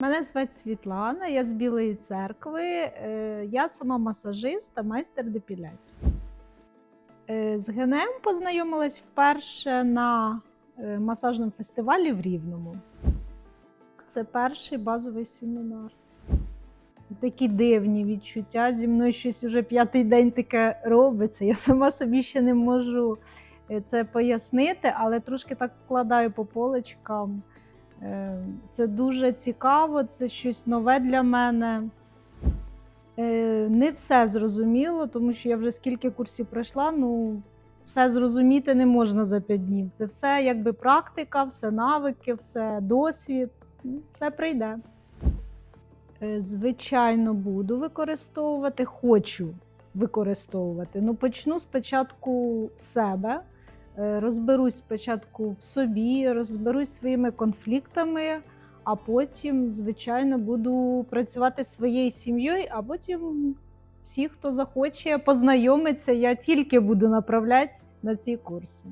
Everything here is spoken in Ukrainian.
Мене звати Світлана, я з Білої церкви. Е, Я сама масажист та майстер депіляції. Е, З ГНМ познайомилась вперше на е, масажному фестивалі в Рівному. Це перший базовий семінар. Такі дивні відчуття. Зі мною щось уже п'ятий день таке робиться. Я сама собі ще не можу це пояснити, але трошки так вкладаю по полочкам. Е, Це дуже цікаво, це щось нове для мене. Е, Не все зрозуміло, тому що я вже скільки курсів пройшла, ну все зрозуміти не можна за п'ять днів. Це все якби практика, все навики, все досвід, Ну, все прийде. Е, Звичайно, буду використовувати, хочу використовувати. Ну, почну спочатку з себе. Е, розберусь спочатку в собі, розберусь своїми конфліктами, а потім, звичайно, буду працювати з своєю сім'єю, а потім всі, хто захоче познайомитися, я тільки буду направляти на ці курси.